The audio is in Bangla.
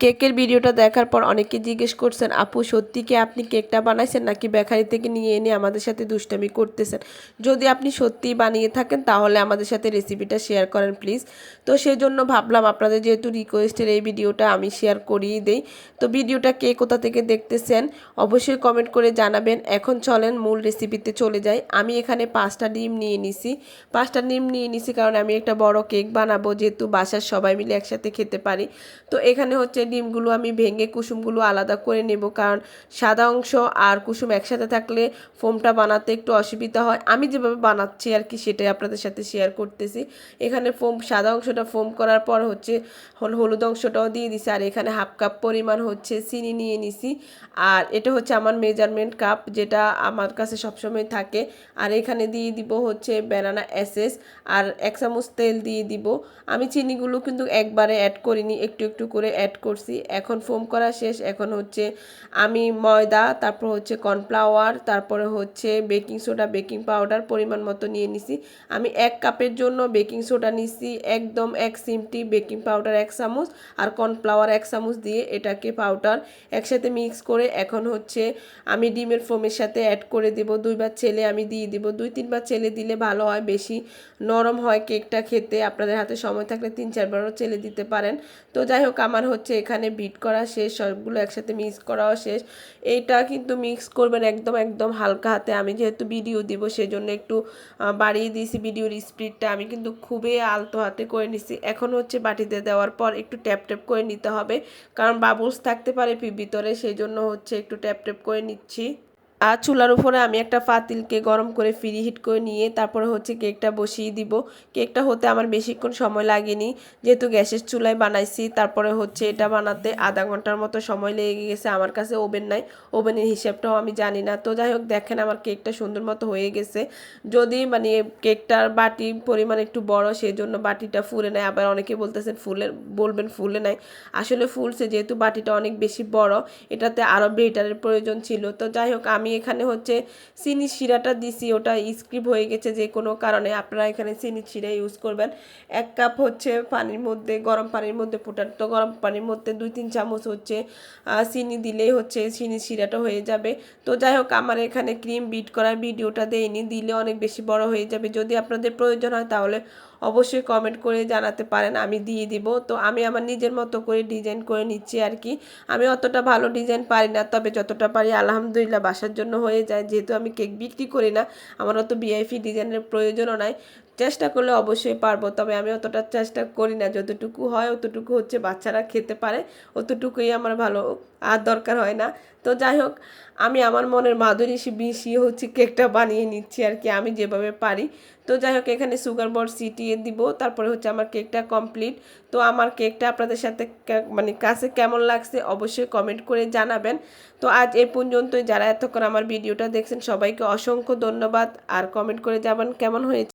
কেকের ভিডিওটা দেখার পর অনেকে জিজ্ঞেস করছেন, আপু, সত্যি কি আপনি কেকটা বানাইছেন নাকি বেকারি থেকে নিয়ে এনে আমাদের সাথে দুষ্টামি করতেছেন? যদি আপনি সত্যিই বানিয়ে থাকেন, তাহলে আমাদের সাথে রেসিপিটা শেয়ার করেন প্লিজ। তো সেই জন্য ভাবলাম আপনাদের যেহেতু রিকোয়েস্টের এই ভিডিওটা আমি শেয়ার করিয়ে দেই। তো ভিডিওটা কে কোথা থেকে দেখতেছেন, অবশ্যই কমেন্ট করে জানাবেন। এখন চলেন মূল রেসিপিতে চলে যাই। আমি এখানে পাঁচটা ডিম নিয়ে নিছি। পাঁচটা ডিম নিয়ে নিছি কারণ আমি একটা বড় কেক বানাবো, যেহেতু বাসার সবাই মিলে একসাথে খেতে পারি। তো এখানে হচ্ছে ডিমগুলো আমি ভেঙে কুসুমগুলো আলাদা করে নেব, কারণ সাদা অংশ আর কুসুম একসাথে থাকলে ফোমটা বানাতে একটু অসুবিধা হয়। আমি যেভাবে বানাচ্ছি আর কি সেটাই আপনাদের সাথে শেয়ার করতেছি। এখানে ফোম, সাদা অংশটা ফোম করার পর হচ্ছে হল, হলুদ অংশটাও দিয়ে দিছি, আর এখানে হাফ কাপ পরিমাণ হচ্ছে চিনি নিয়ে নিছি। আর এটা হচ্ছে আমার মেজারমেন্ট কাপ যেটা আমার কাছে সবসময় থাকে। আর এখানে দিয়ে দিব হচ্ছে ব্যানানা এসেস আর এক চামচ তেল দিয়ে দিব। আমি চিনিগুলো কিন্তু একবারে অ্যাড করিনি, একটু একটু করে অ্যাড করছি। এখন ফোম করা শেষ। এখন হচ্ছে আমি ময়দা, তারপর হচ্ছে কর্নফ্লাওয়ার, তারপরে হচ্ছে বেকিং সোডা, বেকিং পাউডার পরিমাণ মতো নিয়ে নিছি। আমি এক কাপের জন্য বেকিং সোডা নিছি, একদম এক সিমটি বেকিং পাউডার এক চামচ আর কর্নফ্লাওয়ার এক চামচ দিয়ে এটাকে পাউডার একসাথে মিক্স করে এখন হচ্ছে আমি ডিমের ফোমের সাথে অ্যাড করে দেব। দুইবার ছেলে আমি দিয়ে দিব। দুই তিনবার ছেলে দিলে ভালো হয়। বেশি নরম হয় কেকটা খেতে। আপনাদের হাতে সময় থাকলে তিন চারবারও ছেলে দিতে পারেন। তো যাই হোক, আমার হচ্ছে এখানে বিট করা শেষ, সবগুলো একসাথে মিক্স করাও শেষ। এইটা কিন্তু মিক্স করবেন একদম একদম হালকা হাতে। আমি যেহেতু ভিডিও দিব, সেজন্য একটু বাড়িয়ে দিয়েছি ভিডিওর স্পিডটা আমি কিন্তু খুবই আলতো হাতে করে নিছি। এখন হচ্ছে বাটিতে দেওয়ার পর একটু ট্যাপ ট্যাপ করে নিতে হবে। কারণ বাবুলস থাকতে পারে ভিতরে সেই জন্য হচ্ছে একটু ট্যাপ ট্যাপ করে নিচ্ছি। আর চুলার উপরে আমি একটা পাতিলকে গরম করে ফ্রি হিট করে নিয়ে তারপরে হচ্ছে কেকটা বসিয়ে দিব। কেকটা হতে আমার বেশিক্ষণ সময় লাগেনি। যেহেতু গ্যাসের চুলায় বানাইছি, তারপরে হচ্ছে এটা বানাতে আধা ঘণ্টার মতো সময় লেগে গেছে, আমার কাছে ওভেন নাই। ওভেনের হিসাবটাও আমি জানি না। তো যাই হোক, দেখেন আমার কেকটা সুন্দর মতো হয়ে গেছে। যদি মানে কেকটার বাটি পরিমাণ একটু বড় সেই জন্য বাটিটা ফুলে নেয় আবার অনেকে বলতেছেন ফুলে, বলবেন ফুলে নেয় আসলে ফুলছে, যেহেতু বাটিটা অনেক বেশি বড়, এটাতে আরও বেটারের প্রয়োজন ছিল। তো যাই হোক, আমি এখানে হচ্ছে চিনি শিরাটা দিছি, ওটা স্ক্রিপ হয়ে গেছে যে কোনো কারণে। আপনারা এখানে চিনি শিরা ইউজ করবেন। এক কাপ হচ্ছে পানির মধ্যে, গরম পানির মধ্যে ফুটার তো গরম পানির মধ্যে দুই, তিন চামচ হচ্ছে চিনি দিলেই হচ্ছে চিনি শিরাটা হয়ে যাবে। তো যাই হোক, আমার এখানে ক্রিম বিট করার ভিডিওটা দেয়নি দিলে অনেক বেশি বড় হয়ে যাবে। যদি আপনাদের প্রয়োজন হয় তাহলে অবশ্যই কমেন্ট করে জানাতে পারেন, আমি দিয়ে দিব। তো আমি আমার নিজের মতো করে ডিজাইন করে নিচ্ছি আর কি। আমি অতটা ভালো ডিজাইন পারি না, তবে যতটা পারি আলহামদুলিল্লাহ বাসার জন্য হয়ে যায়, যেহেতু আমি কেক বিক্রি করি না আমার অত বিআইপি ডিজাইনের প্রয়োজনও নাই। চেষ্টা করলে অবশ্যই পারব, তবে আমি অতটা চেষ্টা করি না। যতটুকু হয় অতটুকু হচ্ছে বাচ্চারা খেতে পারে, অতটুকুই আমার ভালো আর দরকার হয় না। তো যাই হোক, আমি আমার মনের মাধুরী মিশিয়ে হচ্ছে কেকটা বানিয়ে নিচ্ছি আর কি, আমি যেভাবে পারি। তো যাই হোক, এখানে সুগার বট সিটিয়ে দিব, তারপরে হচ্ছে আমার কেকটা কমপ্লিট তো আমার কেকটা আপনাদের সাথে মানে কাছে কেমন লাগছে অবশ্যই কমেন্ট করে জানাবেন। তো আজ এই পর্যন্তই, যারা এতক্ষণ আমার ভিডিওটা দেখছেন, সবাইকে অসংখ্য ধন্যবাদ। আর কমেন্ট করে যাবেন কেমন হয়েছে।